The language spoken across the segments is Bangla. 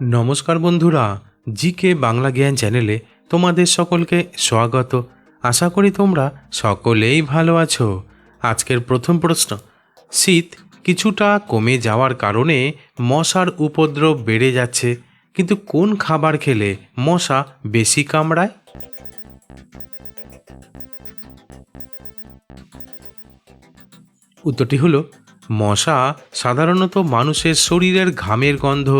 নমস্কার বন্ধুরা জি কে বাংলা জ্ঞান চ্যানেলে তোমাদের সকলকে স্বাগত। আশা করি তোমরা সকলেই ভালো আছো। আজকের প্রথম প্রশ্ন, শীত কিছুটা কমে যাওয়ার কারণে মশার উপদ্রব বেড়ে যাচ্ছে, কিন্তু কোন খাবার খেলে মশা বেশি কামড়ায়? উত্তরটি হলো, মশা সাধারণত মানুষের শরীরের ঘামের গন্ধ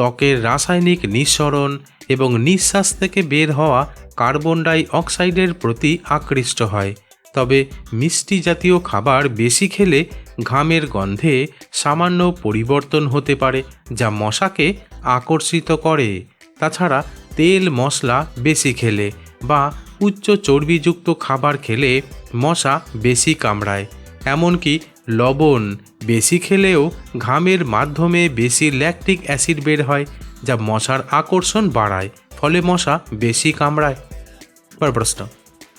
ত্বকের রাসায়নিক নিঃসরণ এবং নিঃশ্বাস থেকে বের হওয়া কার্বন ডাই অক্সাইডের প্রতি আকৃষ্ট হয়। তবে মিষ্টি জাতীয় খাবার বেশি খেলে ঘামের গন্ধে সামান্য পরিবর্তন হতে পারে, যা মশাকে আকর্ষিত করে। তাছাড়া তেল মশলা বেশি খেলে বা উচ্চ চর্বিযুক্ত খাবার খেলে মশা বেশি কামড়ায়। এমনকি লবণ বেশি খেলেও ঘামের মাধ্যমে বেশি ল্যাকটিক অ্যাসিড বের হয়, যা মশার আকর্ষণ বাড়ায়, ফলে মশা বেশি কামড়ায়। পর প্রশ্ন,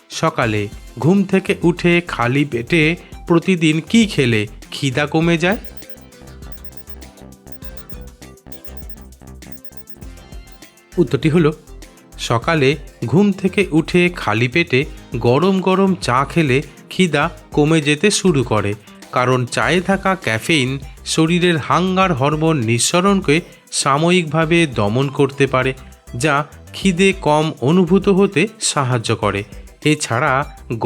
সকালে ঘুম থেকে উঠে খালি পেটে প্রতিদিন কি খেলে খিদা কমে যায়? উত্তরটি হলো, সকালে ঘুম থেকে উঠে খালি পেটে গরম গরম চা খেলে খিদা কমে যেতে শুরু করে কারণ চায়ে থাকা ক্যাফেইন শরীরের হাঙ্গার হরমোন নিঃসরণকে সাময়িকভাবে দমন করতে পারে, যা খিদে কম অনুভূত হতে সাহায্য করে। এছাড়া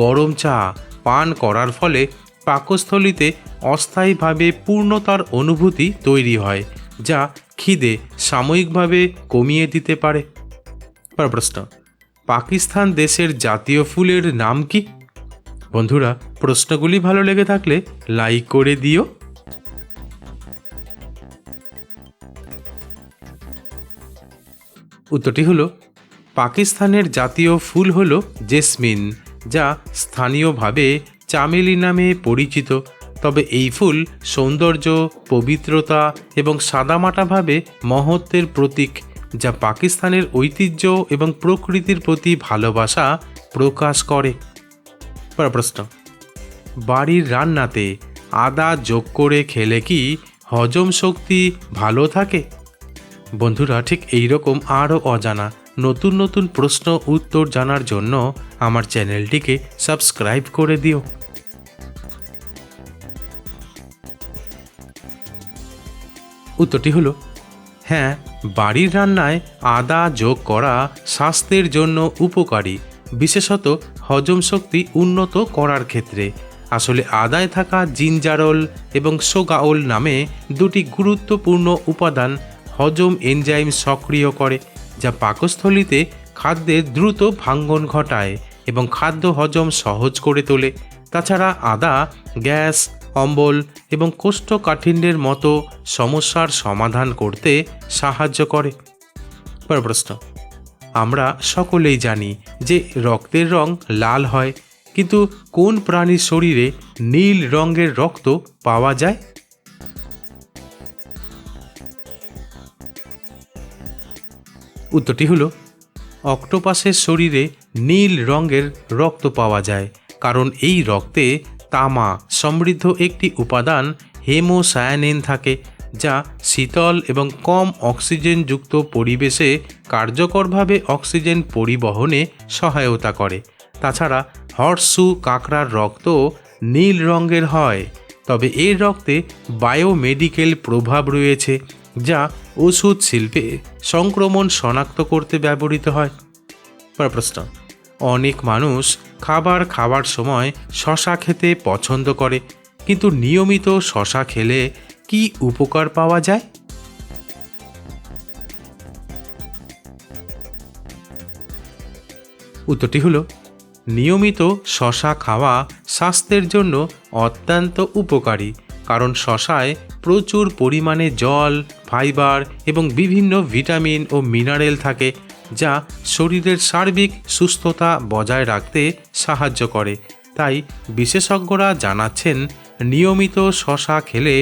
গরম চা পান করার ফলে পাকস্থলিতে অস্থায়ীভাবে পূর্ণতার অনুভূতি তৈরি হয়, যা খিদে সাময়িকভাবে কমিয়ে দিতে পারে। প্রশ্ন, পাকিস্তান দেশের জাতীয় ফুলের নাম কি? বন্ধুরা, প্রশ্নগুলি ভালো লেগে থাকলে লাইক করে দিও। উত্তরটি হলো, পাকিস্তানের জাতীয় ফুল হল জেসমিন, যা স্থানীয়ভাবে চামেলি নামে পরিচিত। তবে এই ফুল সৌন্দর্য, পবিত্রতা এবং সাদামাটাভাবে মহত্বের প্রতীক, যা পাকিস্তানের ঐতিহ্য এবং প্রকৃতির প্রতি ভালোবাসা প্রকাশ করে। প্রশ্ন। বাড়ির রান্নাতে আদা যোগ করে খেলে কি হজম শক্তি ভালো থাকে? বন্ধুরা, ঠিক এই রকম আরও অজানা নতুন নতুন প্রশ্ন উত্তর জানার জন্য আমার চ্যানেলটিকে সাবস্ক্রাইব করে দিও। উত্তরটি হলো হ্যাঁ বাড়ির রান্নায় আদা যোগ করা স্বাস্থ্যের জন্য উপকারী বিশেষত হজম শক্তি উন্নত করার ক্ষেত্রে। আসলে আদায় থাকা জিঞ্জারল এবং সোগাওল নামে দুটি গুরুত্বপূর্ণ উপাদান হজম এনজাইম সক্রিয় করে, যা পাকস্থলিতে খাদ্যের দ্রুত ভাঙ্গন ঘটায় এবং খাদ্য হজম সহজ করে তোলে। তাছাড়া আদা, গ্যাস, অম্বল এবং কোষ্ঠকাঠিন্যের মতো সমস্যার সমাধান করতে সাহায্য করে। প্রশ্ন। আমরা সকলেই জানি যে রক্তের রং লাল হয়, কিন্তু কোন প্রাণীর শরীরে নীল রঙের রক্ত পাওয়া যায়? উত্তরটি হলো, অক্টোপাসের শরীরে নীল রঙের রক্ত পাওয়া যায়, কারণ এই রক্তে তামা সমৃদ্ধ একটি উপাদান হেমোসায়ানিন থাকে। যা শীতল এবং কম অক্সিজেনযুক্ত পরিবেশে কার্যকরভাবে অক্সিজেন পরিবহনে সহায়তা করে। তাছাড়া হর্সু কাঁকড়ার রক্ত নীল রঙের হয়, তবে এর রক্তে বায়োমেডিকেল প্রভাব রয়েছে, যা ওষুধ শিল্পে সংক্রমণ শনাক্ত করতে ব্যবহৃত হয়। প্রশ্ন, অনেক মানুষ খাবার খাওয়ার সময় শশা খেতে পছন্দ করে, কিন্তু নিয়মিত শশা খেলে কি উপকার পাওয়া যায়? উত্তরটি হলো, নিয়মিত শশা খাওয়া স্বাস্থ্যের জন্য অত্যন্ত উপকারী, কারণ শশায় প্রচুর পরিমাণে জল, ফাইবার এবং বিভিন্ন ভিটামিন ও মিনারেল থাকে, যা শরীরের সার্বিক সুস্থতা বজায় রাখতে সাহায্য করে। তাই বিশেষজ্ঞরা জানাচ্ছেন, নিয়মিত শশা খেলে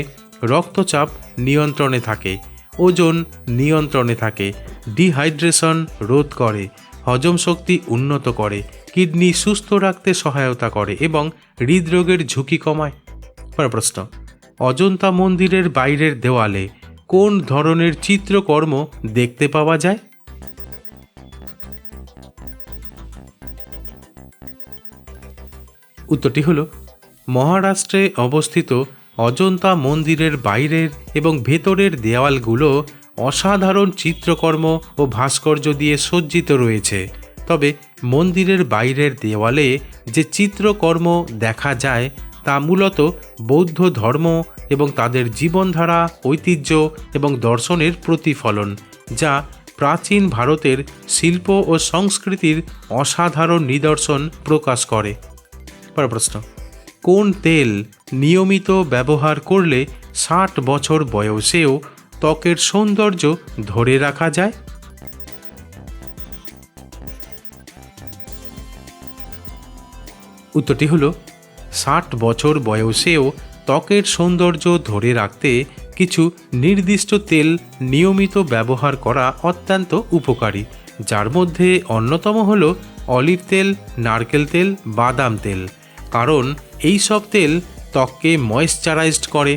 রক্তচাপ নিয়ন্ত্রণে থাকে, ওজন নিয়ন্ত্রণে থাকে, ডিহাইড্রেশন রোধ করে, হজম শক্তি উন্নত করে, কিডনি সুস্থ রাখতে সহায়তা করে এবং হৃদরোগের ঝুঁকি কমায়। পরের প্রশ্ন, অজন্তা মন্দিরের বাইরের দেওয়ালে কোন ধরনের চিত্রকর্ম দেখতে পাওয়া যায়? উত্তরটি হল, মহারাষ্ট্রে অবস্থিত অজন্তা মন্দিরের বাইরের এবং ভেতরের দেওয়ালগুলো অসাধারণ চিত্রকর্ম ও ভাস্কর্য দিয়ে সজ্জিত রয়েছে। তবে মন্দিরের বাইরের দেওয়ালে যে চিত্রকর্ম দেখা যায় তা মূলত বৌদ্ধ ধর্ম এবং তাদের জীবনধারা, ঐতিহ্য এবং দর্শনের প্রতিফলন, যা প্রাচীন ভারতের শিল্প ও সংস্কৃতির অসাধারণ নিদর্শন প্রকাশ করে। পরের প্রশ্ন। কোন তেল নিয়মিত ব্যবহার করলে ষাট বছর বয়সেও ত্বকের সৌন্দর্য ধরে রাখা যায়? উত্তরটি হলো, ষাট বছর বয়সেও ত্বকের সৌন্দর্য ধরে রাখতে কিছু নির্দিষ্ট তেল নিয়মিত ব্যবহার করা অত্যন্ত উপকারী, যার মধ্যে অন্যতম হল অলিভ তেল, নারকেল তেল, বাদাম তেল। কারণ এই সব তেল ত্বককে ময়েশ্চারাইজড করে,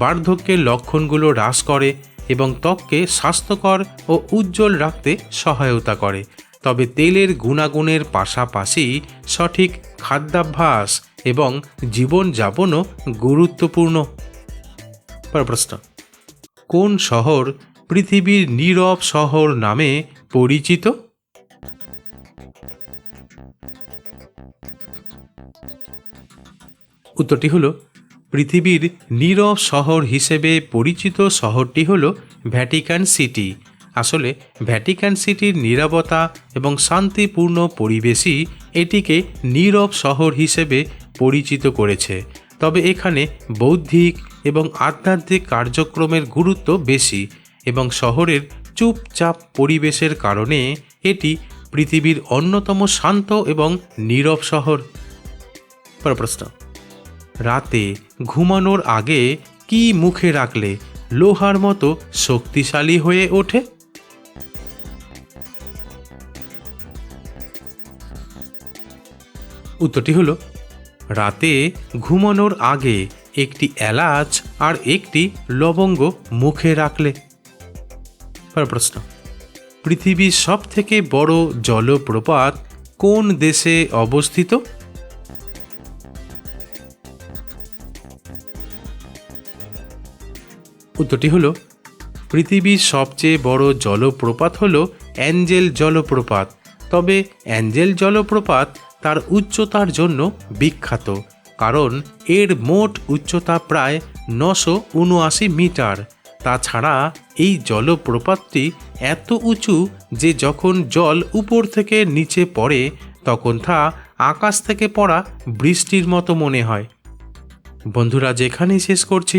বার্ধক্যের লক্ষণগুলো হ্রাস করে এবং ত্বককে স্বাস্থ্যকর ও উজ্জ্বল রাখতে সহায়তা করে। তবে তেলের গুণাগুণের পাশাপাশি সঠিক খাদ্যাভ্যাস এবং জীবনযাপনও গুরুত্বপূর্ণ। প্রশ্ন, কোন শহর পৃথিবীর নীরব শহর নামে পরিচিত? উত্তরটি হলো, পৃথিবীর নীরব শহর হিসেবে পরিচিত শহরটি হল ভ্যাটিকান সিটি। আসলে, ভ্যাটিকান সিটির নীরবতা এবং শান্তিপূর্ণ পরিবেশই এটিকে নীরব শহর হিসেবে পরিচিত করেছে। তবে এখানে বৌদ্ধিক এবং আধ্যাত্মিক কার্যক্রমের গুরুত্ব বেশি এবং শহরের চুপচাপ পরিবেশের কারণে এটি পৃথিবীর অন্যতম শান্ত এবং নীরব শহর। প্রশ্ন। রাতে ঘুমানোর আগে কি মুখে রাখলে লোহার মতো শক্তিশালী হয়ে ওঠে? উত্তরটি হলো, রাতে ঘুমানোর আগে একটি এলাচ আর একটি লবঙ্গ মুখে রাখলে। প্রশ্ন, পৃথিবীর সব থেকে বড় জলপ্রপাত কোন দেশে অবস্থিত? উত্তরটি হলো, পৃথিবীর সবচেয়ে বড় জলপ্রপাত হলো অ্যাঞ্জেল জলপ্রপাত। তবে অ্যাঞ্জেল জলপ্রপাত তার উচ্চতার জন্য বিখ্যাত, কারণ এর মোট উচ্চতা প্রায় নশো উনআশি মিটার। তাছাড়া এই জলপ্রপাতটি এত উঁচু যে যখন জল উপর থেকে নিচে পড়ে, তখন তা আকাশ থেকে পড়া বৃষ্টির মতো মনে হয়। বন্ধুরা, যেখানেই শেষ করছি